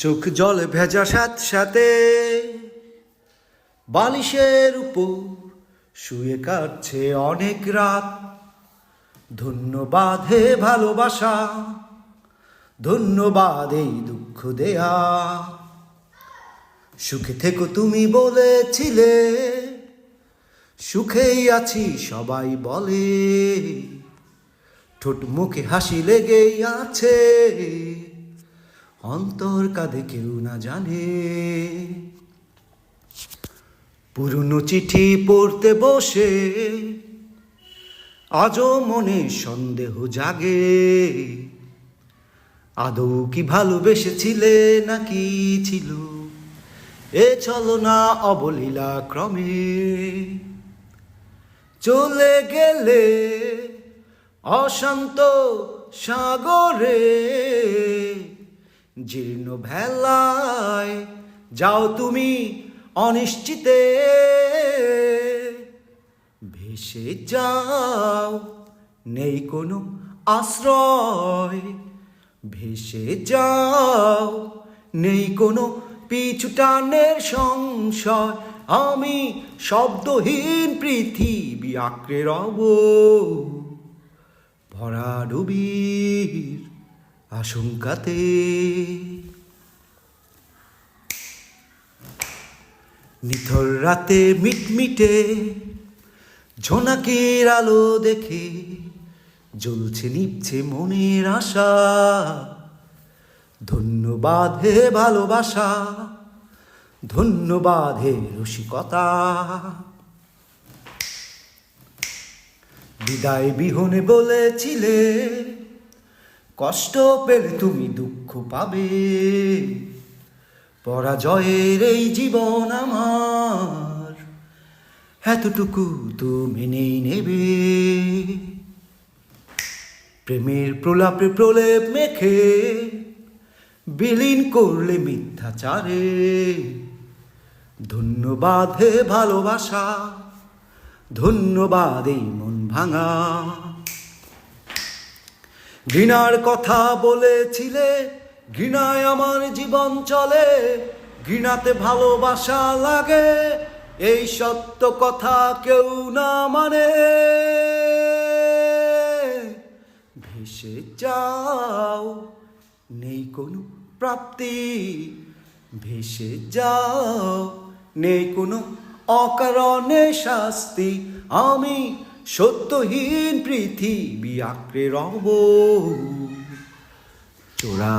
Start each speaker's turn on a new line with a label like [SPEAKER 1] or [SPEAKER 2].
[SPEAKER 1] চোখ জলে ভেজা সাথ সাথে। বালিশের উপর শুয়ে কাটছে অনেক রাত। ধন্যবাদ হে ভালোবাসা ধন্যবাদ এই দুঃখ দেয়া। সুখে থেকো তুমি বলেছিলে, সুখেই আছি সবাই বলে। ঠোঁট মুখে হাসি লেগেই আছে। অন্তর কাঁধে কেউ না জানে। পুরনো চিঠি পড়তে বসে, আজও মনে সন্দেহ জাগে। আদৌ কি ভালোবেসেছিলে নাকি ছিল? এ চলো না অবলীলা ক্রমে। চলে গেলে অশান্ত সাগরে জীর্ণ ভেলায় যাও তুমি অনিশ্চিতে। ভেসে যাও, নেই কোনো আশ্রয়। ভেসে যাও, নেই কোনো পিছু টানের সংশয়। আমি শব্দহীন পৃথিবী আঁকড়ে রব, ভরা ডুবির আশঙ্কাতে। নিথর রাতে মিটমিটে ঝোনাকের আলো দেখে জ্বলছে নিপছে মনের আশা। ধন্যবাদ হে ভালোবাসা, ধন্যবাদ হে রসিকতা। বিদায় বিহনে বলেছিলে কষ্ট পেলে তুমি দুঃখ পাবে। পরাজয়ের এই জীবন আমার, এতটুকু তো মেনেই নেবে। প্রেমের প্রলাপে প্রলেপ মেখে, বিলীন করলে মিথ্যাচারে। ধন্যবাদ হে ভালোবাসা, ধন্যবাদ এই মন ভাঙা। ঘৃণার কথা বলেছিলে, ঘৃণায় আমার জীবন চলে, ঘৃণাতে ভালোবাসা লাগে, এই সত্য কথা কেউ না মানে। ভেসে যাও, নেই কোনো প্রাপ্তি, ভেসে যাও, নেই কোনো অকারণে শাস্তি, আমি সত্যহীন পৃথিবী আঁকড়ে রব চোরা